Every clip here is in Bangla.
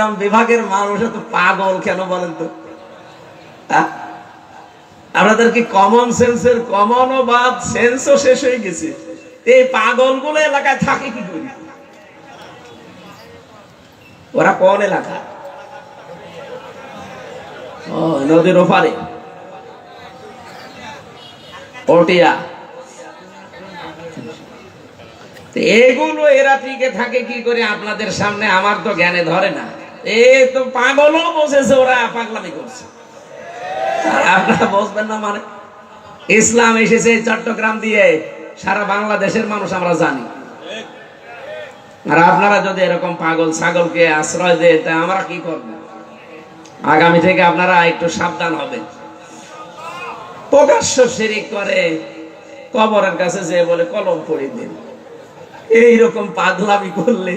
ইসলাম বিভাগের মানুষ এত পাগল কেন বলেন তো? আহ? আপনাদের কি কমন সেন্সের কমন বাদ সেন্সও শেষ হয়ে গেছে। এই পাগলগুলো এলাকায় থাকে কি করি? ওরা কোন এলাকা? নদীর ওপারে। পটিয়া। এগুলো এরা টিকে থাকে কি করে? আপনাদের সামনে আমার তো জ্ঞানে ধরে না। মানে ইসলাম এসেছে চট্টগ্রাম দিয়ে, সারা বাংলাদেশের মানুষ আমরা জানি। আর আপনারা যদি এরকম পাগল ছাগলকে আশ্রয় দেয়, তা আমরা কি করব? আগামী থেকে আপনারা একটু সাবধান হবেন। প্রকাশ্য শিরিক করে, কবরের কাছে যে বলে, কলম পড়িয়ে দিন। এইরকম পাগলামি করলে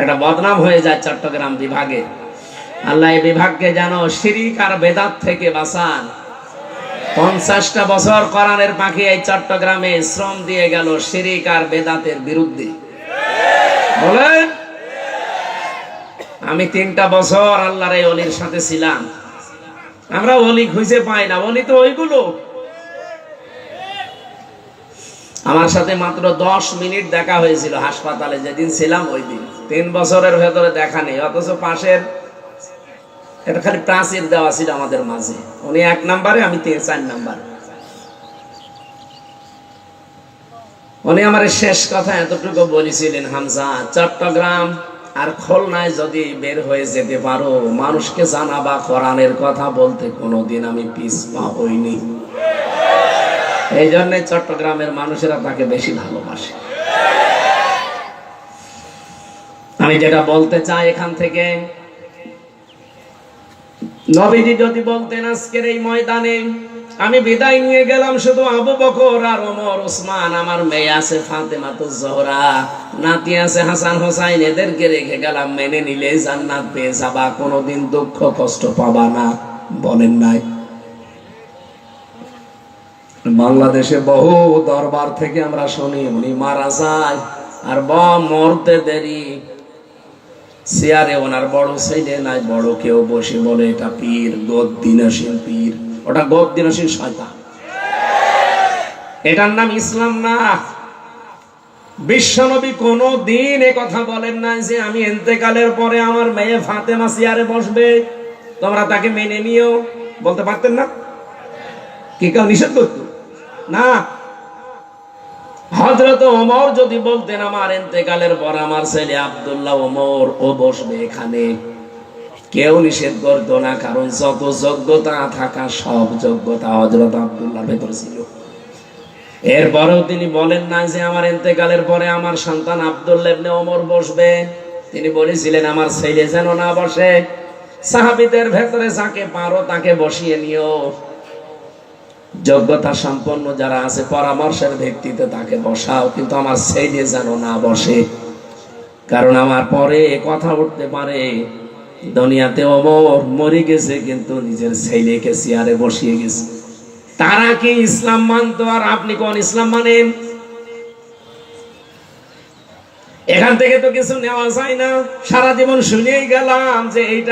একটা বদনাম হয়ে যায় চট্টগ্রাম বিভাগে। আল্লাহ এই বিভাগকে যেন শিরিক আর বেদাত থেকে বাঁচান। পঞ্চাশটা বছর কোরআনের পাখি এই চট্টগ্রামে শ্রম দিয়ে গেল শিরিক আর বেদাতের বিরুদ্ধে। বলেন আমি তিনটা বছর আল্লাহর এই অলির সাথে ছিলাম। আমরা অলি খুঁজে পাই না, অলি তো ওইগুলো। আমার সাথে মাত্র দশ মিনিট দেখা হয়েছিল হাসপাতালে, যেদিন ছিলাম ওই দিন। তিন বছরের ভেতরে দেখা নেই, অথচ পাশের এটা খালি প্রাচীর দেওয়া ছিল আমাদের মাঝে। উনি এক নাম্বারে, আমি তিন, চার নাম্বার। উনি আমার শেষ কথা এতটুকু বলেছিলেন, হামজা, চট্টগ্রাম আর খুলনায় যদি বের হয়ে যেতে পারো, মানুষকে জানাবা, কোরআনের কথা বলতে কোনোদিন আমি পিস পা হইনি। এই জন্য চট্টগ্রামের মানুষেরা তাকে বেশি ভালোবাসে। আমি যেটা বলতে চাই এখান থেকে, নবীজি যদি বলতেন আজকের এই ময়দানে, আমি বিদায় নিয়ে গেলাম শুধু আবু বকর আর ওমর ওসমান আমার মেয়ে আছে ফাতেমা তো জোহরা, নাতি আছে হাসান হোসাইন, এদেরকে রেখে গেলাম, মেনে নিলে জান্নাত পেয়ে যাবা, কোনোদিন দুঃখ কষ্ট পাবা না, বলেন নাই। বাংলাদেশে বহু দরবার থেকে আমরা শুনি, উনি মারা যায় আর ব মরতে দেরি। চেয়ারে ওনার বড় ছেলে নাই, বড় কেউ বসে বলে, এটা পীর গদ্দিনাসীন পীর। ওটা গদ্দিনাসীন শয়তান। এটার নাম ইসলাম না। বিশ্বনবী কোনো দিন কথা বলেন না যে, আমি এতেকালের পরে আমার মেয়ে ফাতেমা চেয়ারে বসবে। তোমরা তাকে মেনে নিও। বলতে পারতেন না? কি কেউ নিষেধ করত? না। হজরত ওমর যদি বলতেন, আমার এতেকালের পর আমার ছেলে আব্দুল্লাহ ওমর ও বসবে এখানে। কেউ নিষেধ করতো না, কারণ যত যোগ্যতা থাকা সব যোগ্যতা হজরত আব্দুল্লাহ ভেতর ছিল। এরপরেও তিনি বলেন না যে, আমার এতেকালের পরে আমার সন্তান আব্দুল্লাহ ইবনে ওমর বসবে। তিনি বলেছিলেন, আমার ছেলে যেন না বসে, সাহাবিদের ভেতরে যাকে পারো তাকে বসিয়ে নিও। যোগ্যতা সম্পন্ন যারা আছে, পরামর্শের ভিত্তিতে তাকে বসাও। কিন্তু আমার ছেলে যেন না বসে। কারণ আমার পরে কথা উঠতে পারে, দুনিয়াতে অমর মরে গেছে, কিন্তু নিজের ছেলেকে চেয়ারে বসিয়ে গেছে। তারা কি ইসলাম মানতো? আর আপনি কোন ইসলাম মানেন? এখান থেকে তো কিছু নেওয়া যায় না। সারা জীবন শুনেই গেলাম যে এইটা